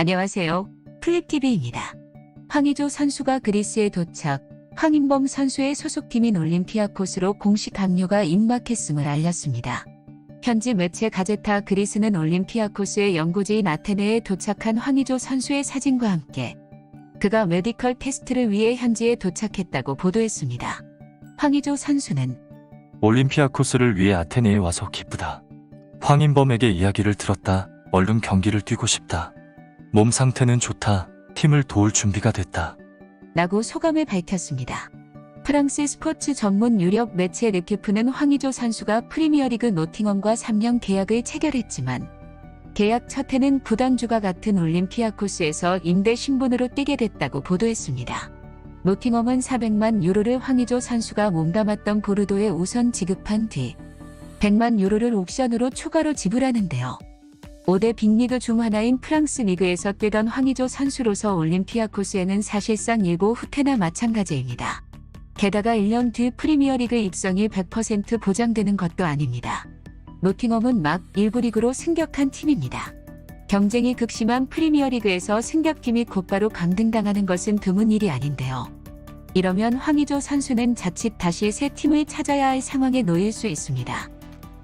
안녕하세요. 플립TV입니다. 황희조 선수가 그리스에 도착, 황인범 선수의 소속팀인 올림피아코스로 공식 합류가 임박했음을 알렸습니다. 현지 매체 가제타 그리스는 올림피아코스의 연고지인 아테네에 도착한 황희조 선수의 사진과 함께 그가 메디컬 테스트를 위해 현지에 도착했다고 보도했습니다. 황희조 선수는 올림피아코스를 위해 아테네에 와서 기쁘다. 황인범에게 이야기를 들었다. 얼른 경기를 뛰고 싶다. 몸 상태는 좋다. 팀을 도울 준비가 됐다. 라고 소감을 밝혔습니다. 프랑스 스포츠 전문 유력 매체 르큐프는 황희조 선수가 프리미어리그 노팅엄과 3년 계약을 체결했지만 계약 첫 해는 부담주가 같은 올림피아코스에서 임대 신분으로 뛰게 됐다고 보도했습니다. 노팅엄은 400만 유로를 황희조 선수가 몸담았던 보르도에 우선 지급한 뒤 100만 유로를 옥션으로 추가로 지불하는데요. 5대 빅리그 중 하나인 프랑스 리그에서 뛰던 황희조 선수로서 올림피아코스에는 사실상 일고 후퇴나 마찬가지입니다. 게다가 1년 뒤 프리미어리그 입성이 100% 보장되는 것도 아닙니다. 노팅엄은 막 1부 리그로 승격한 팀입니다. 경쟁이 극심한 프리미어리그에서 승격팀이 곧바로 강등당하는 것은 드문 일이 아닌데요. 이러면 황희조 선수는 자칫 다시 새 팀을 찾아야 할 상황에 놓일 수 있습니다.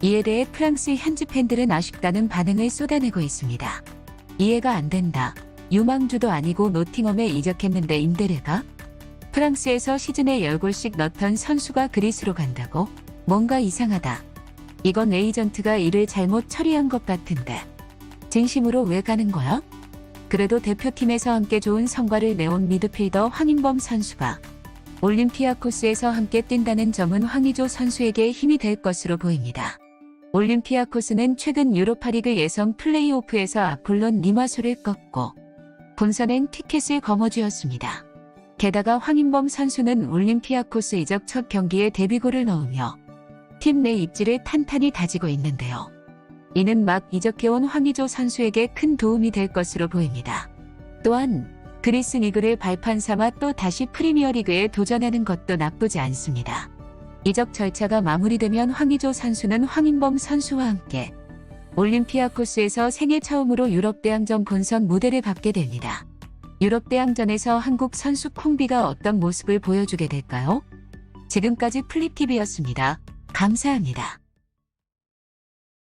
이에 대해 프랑스 현지 팬들은 아쉽다는 반응을 쏟아내고 있습니다. 이해가 안 된다. 유망주도 아니고 노팅엄에 이적했는데 임대료가? 프랑스에서 시즌에 10골씩 넣던 선수가 그리스로 간다고? 뭔가 이상하다. 이건 에이전트가 일을 잘못 처리한 것 같은데. 진심으로 왜 가는 거야? 그래도 대표팀에서 함께 좋은 성과를 내온 미드필더 황인범 선수가 올림피아코스에서 함께 뛴다는 점은 황희조 선수에게 힘이 될 것으로 보입니다. 올림피아코스는 최근 유로파리그 예선 플레이오프에서 아폴론 리마소를 꺾고 본선엔 티켓을 거머쥐었습니다. 게다가 황인범 선수는 올림피아코스 이적 첫 경기에 데뷔골을 넣으며 팀 내 입지를 탄탄히 다지고 있는데요. 이는 막 이적해온 황희조 선수에게 큰 도움이 될 것으로 보입니다. 또한 그리스 리그를 발판 삼아 또 다시 프리미어리그에 도전하는 것도 나쁘지 않습니다. 이적 절차가 마무리되면 황희조 선수는 황인범 선수와 함께 올림피아코스에서 생애 처음으로 유럽대항전 본선 무대를 밟게 됩니다. 유럽대항전에서 한국 선수 콩비가 어떤 모습을 보여주게 될까요? 지금까지 플립TV였습니다. 감사합니다.